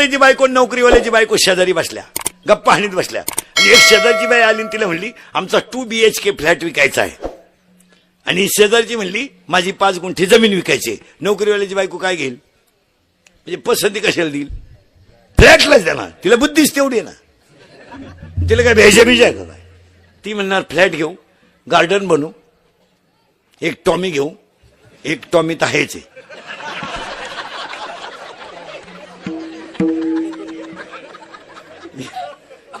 शेतकऱ्याची बायको नोकरीवाल्याची बायको शेजारी बसल्या. गप्पा हाणीत बसल्या. आणि एक शेजारची बाई आली आणि तिला म्हणली आमचा two B H K flat विकायचा आहे. आणि शेजारची म्हणली माझी पाच गुंठी जमीन विकायची आहे. नोकरीवाल्याची बायको काय घेईल? म्हणजे पसंती कशाला देईल? फ्लॅटलाच द्या ना तिला बुद्धीच तेवढी आहे ना. तिला काय भेजा बिजा आहे का काय? ती म्हणणार फ्लॅट घेऊ. गार्डन बनवू एक टॉमी घेऊ. एक टॉमी तर आहेच आहे.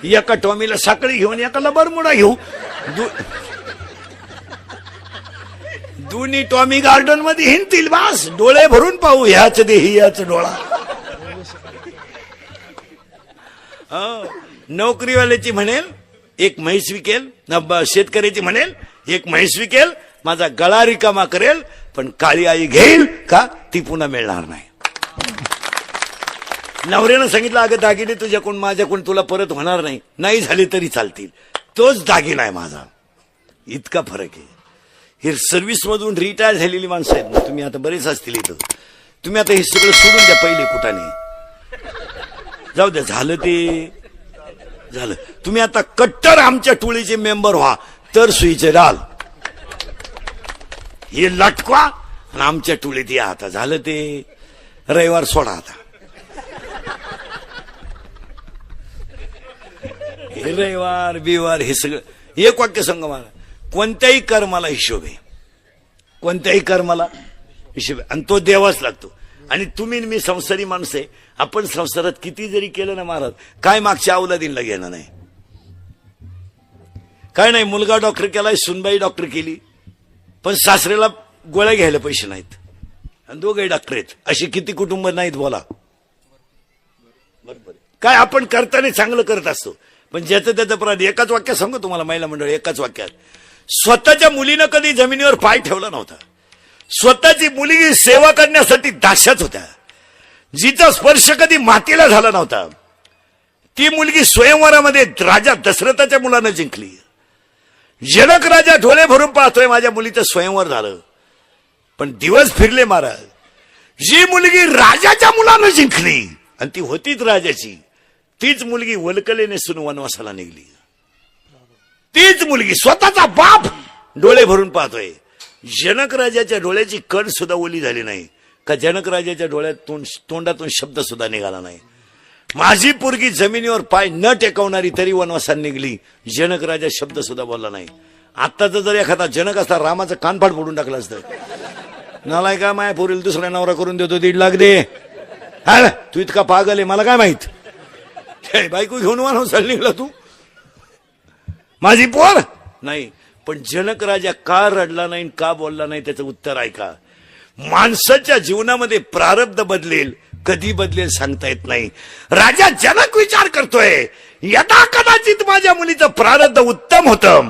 एका टॉमीला साखळी घेऊन एकाला बरमुडा घेऊ. दोन्ही टॉमी गार्डनमध्ये हिंडतील बास. डोळे भरून पाहू ह्याच देही याच डोळा. नोकरीवाल्याची म्हणेल एक म्हैस विकेल. न शेतकऱ्याची म्हणेल एक म्हैस विकेल. माझा गळा रिकामा करेल पण काळी आई घेईल का ती पुन्हा मिळणार नाही. नवऱ्यानं सांगितलं अगं दागिने तुझ्याकडून माझ्याकडून तुला परत होणार नाही. नाही झाले तरी चालतील. तोच दागिना आहे माझा. इतका फरक आहे. हे सर्व्हिस मधून रिटायर झालेली माणसं आहेत ना तुम्ही आता बरेच असतील इथं. तुम्ही आता हे सगळं सोडून द्या पहिले कुठाने. जाऊ द्या झालं ते. झालं. तुम्ही आता कट्टर आमच्या टोळीचे मेंबर व्हा. तर सुईचे राल. हे लटकवा आणि आमच्या टोळीत या आता. झालं ते. रविवार सोडा आता. हे रविवार बिवार हे सगळं एक वाक्य सांगा मला. कोणत्याही कर्माला हिशोब आहे. कोणत्याही कर्माला हिशोब आहे. आणि तो देवाच लागतो. आणि तुम्ही मी संसारी माणसं आहे. आपण संसारात किती जरी केलं ना महाराज काय मागच्या अवलादीनला घेणं नाही. काय नाही मुलगा डॉक्टर केलाय सुनबाई डॉक्टर केली. पण सासरेला गोळ्या घ्यायला पैसे नाहीत. आणि दोघे डॉक्टर आहेत. अशी किती कुटुंब नाहीत बोला. बरोबर काय आपण करताना चांगलं करत असतो. पण ज्याचं त्याचं प्राणी एकाच वाक्यात सांगू तुम्हाला महिला मंडळ एकाच वाक्यात. स्वतःच्या मुलीनं कधी जमिनीवर पाय ठेवला नव्हता. स्वतःची मुलगी सेवा करण्यासाठी दाशाच होत्या. जिचा स्पर्श कधी मातीला झाला नव्हता ती मुलगी स्वयंवरामध्ये राजा दशरथाच्या मुलानं जिंकली. जनक राजा ढोले भरून पाहतोय माझ्या मुलीचं स्वयंवर झालं. पण दिवस फिरले महाराज. जी मुलगी राजाच्या मुलानं जिंकली आणि ती होतीच राजाची. तीच मुलगी वलकले नेसून वनवासाला निघली. तीच मुलगी स्वतःचा बाप डोळे भरून पाहतोय. जनक राजाच्या डोळ्याची कण सुद्धा ओली झाली नाही. का जनक राजाच्या डोळ्यातून तोंडातून शब्द सुद्धा निघाला नाही. माझी पोरगी जमिनीवर पाय न टेकवणारी तरी वनवासात निघली. जनक राजा शब्द सुद्धा बोलला नाही. आत्ताचा जर एखादा जनक असता रामाचं कानफाट फोडून टाकलं असतं. नालाय का माया पोरील दुसरा नवरा करून देतो दीड लाख दे. हा तू इतका पागल आहे मला काय माहीत? हे, बायको घेऊन वनवासाला निघला तू? माझी पोर? नाही पण जनक राजा का रडला नाही का बोलला नाही त्याचं उत्तर ऐका. माणसाच्या जीवनामध्ये प्रारब्ध बदलेल कधी बदलेल सांगता येत नाही. राजा जनक विचार करतोय यदा कदाचित माझ्या मुलीचं प्रारब्ध उत्तम होतं.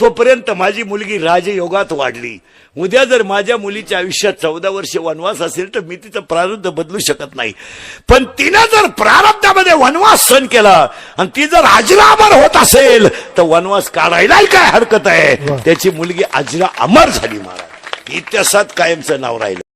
तोपर्यंत माझी मुलगी राजयोगात वाढली. उद्या जर माझ्या मुलीच्या आयुष्यात चौदा वर्ष वनवास असेल तर मी तिचं प्रारब्ध बदलू शकत नाही. पण तिनं जर प्रारब्धामध्ये वनवास सण केला आणि ती जर अजरा अमर होत असेल तर वनवास काढायलाही काय हरकत आहे? त्याची मुलगी अजरा अमर झाली महाराज. इतिहासात कायमचं नाव राहिलं.